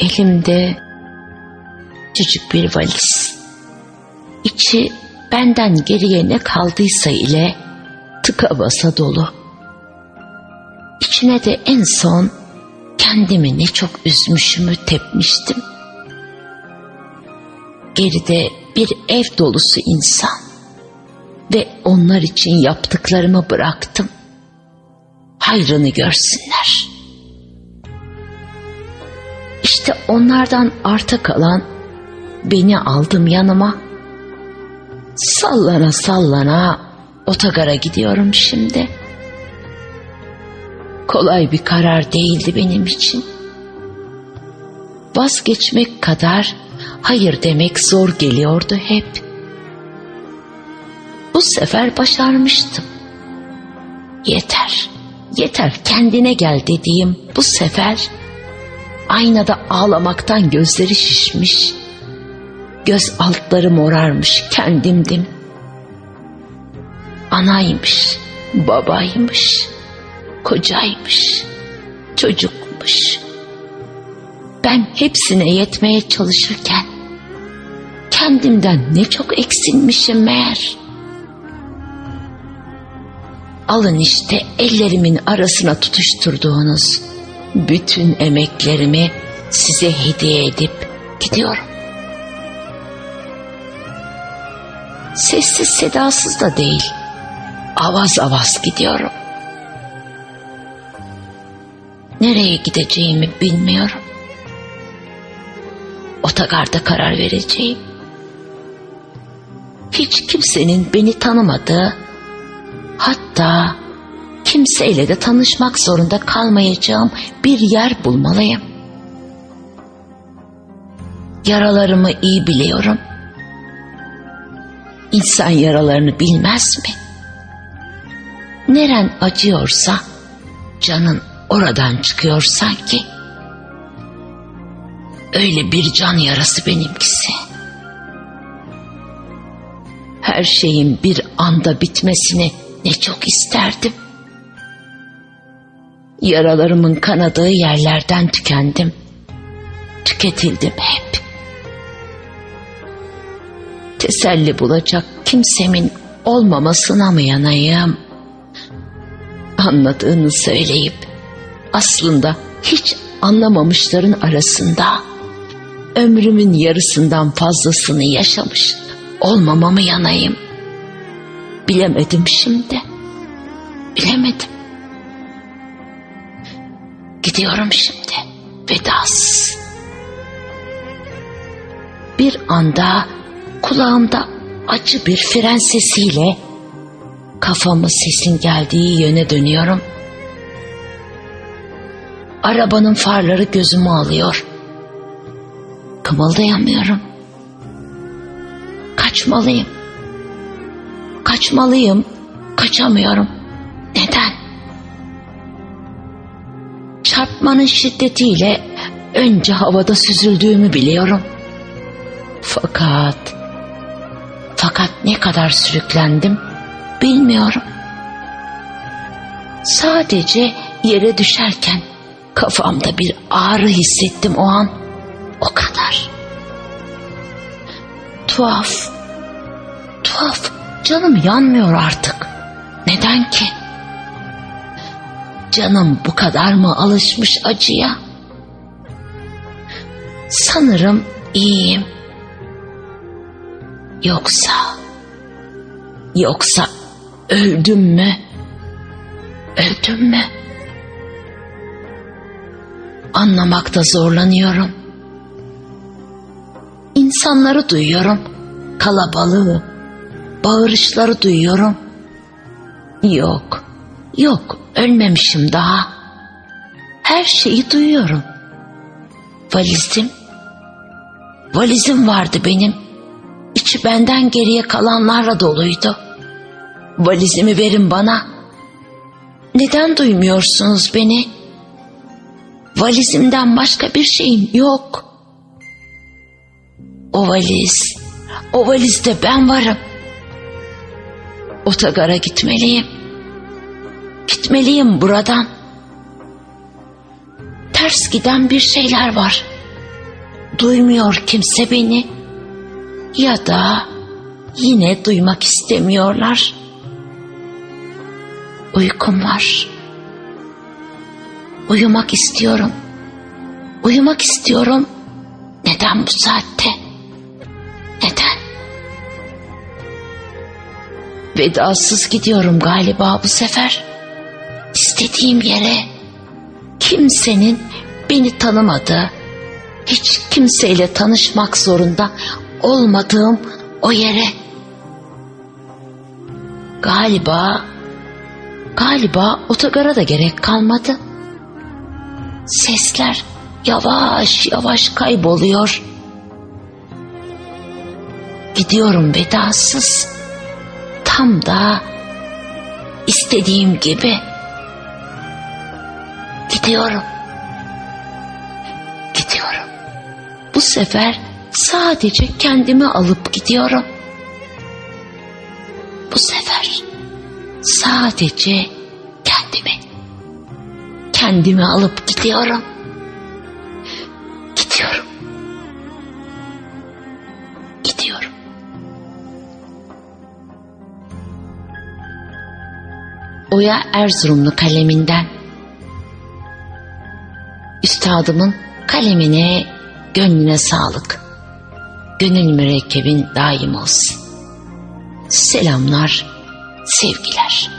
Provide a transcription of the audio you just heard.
Elimde küçük bir valiz. İçi benden geriye ne kaldıysa ile tıka basa dolu. İçine de en son kendimi ne çok üzmüşümü tepmiştim. Geride bir ev dolusu insan ve onlar için yaptıklarımı bıraktım. Hayrını görsünler. Onlardan arta kalan beni aldım yanıma. Sallana sallana otogara gidiyorum şimdi. Kolay bir karar değildi benim için. Vazgeçmek kadar hayır demek zor geliyordu hep. Bu sefer başarmıştım. Yeter, yeter kendine gel dediğim bu sefer aynada ağlamaktan gözleri şişmiş, göz altları morarmış kendimdim. Anaymış, babaymış, kocaymış, çocukmuş. Ben hepsine yetmeye çalışırken kendimden ne çok eksilmişim meğer. Alın işte ellerimin arasına tutuşturduğunuz bütün emeklerimi size hediye edip gidiyorum. Sessiz sedasız da değil, avaz avaz gidiyorum. Nereye gideceğimi bilmiyorum. Otogarda karar vereceğim. Hiç kimsenin beni tanımadığı, hatta kimseyle de tanışmak zorunda kalmayacağım bir yer bulmalıyım. Yaralarımı iyi biliyorum. İnsan yaralarını bilmez mi? Neren acıyorsa canın oradan çıkıyor sanki. Öyle bir can yarası benimkisi. Her şeyin bir anda bitmesini ne çok isterdim. Yaralarımın kanadığı yerlerden tükendim. Tüketildim hep. Teselli bulacak kimsemin olmamasına mı yanayım? Anladığını söyleyip aslında hiç anlamamışların arasında ömrümün yarısından fazlasını yaşamış olmamamı yanayım. Bilemedim şimdi. Bilemedim. Gidiyorum şimdi. Vedasız. Bir anda kulağımda acı bir fren sesiyle kafamı sesin geldiği yöne dönüyorum. Arabanın farları gözümü alıyor. Kımıldayamıyorum. Kaçmalıyım. Kaçmalıyım. Kaçamıyorum. Neden? Çarpmanın şiddetiyle önce havada süzüldüğümü biliyorum. Fakat fakat ne kadar sürüklendim bilmiyorum. Sadece yere düşerken kafamda bir ağrı hissettim o an. O kadar. Tuhaf. Tuhaf. Canım yanmıyor artık. Neden ki? Canım bu kadar mı alışmış acıya? Sanırım iyiyim. Yoksa yoksa öldüm mü? Öldüm mü? Anlamakta zorlanıyorum. İnsanları duyuyorum. Kalabalığı, bağırışları duyuyorum. Yok, yok ölmemişim daha. Her şeyi duyuyorum. Valizim, valizim vardı benim. İçi benden geriye kalanlarla doluydu. Valizimi verin bana. Neden duymuyorsunuz beni? Valizimden başka bir şeyim yok. O valiz, o valizde ben varım. Otogara gitmeliyim. Gitmeliyim buradan. Ters giden bir şeyler var. duymuyor kimse beni. Ya da yine duymak istemiyorlar. Uykum var. Uyumak istiyorum. Uyumak istiyorum. Neden bu saatte? Neden? Vedasız gidiyorum galiba bu sefer. İstediğim yere kimsenin beni tanımadığı, hiç kimseyle tanışmak zorunda olmadığım o yere. Galiba, galiba otogara da gerek kalmadı. Sesler yavaş yavaş kayboluyor. Gidiyorum vedasız. Tam da istediğim gibi. Gidiyorum. Gidiyorum. Bu sefer sadece kendimi alıp gidiyorum. Bu sefer sadece kendimi kendimi alıp gidiyorum. Gidiyorum. Gidiyorum. Oya Erzurumlu kaleminden Üstadımın kalemine, gönlüne sağlık. Gönül mürekkebin daim olsun. Selamlar, sevgiler.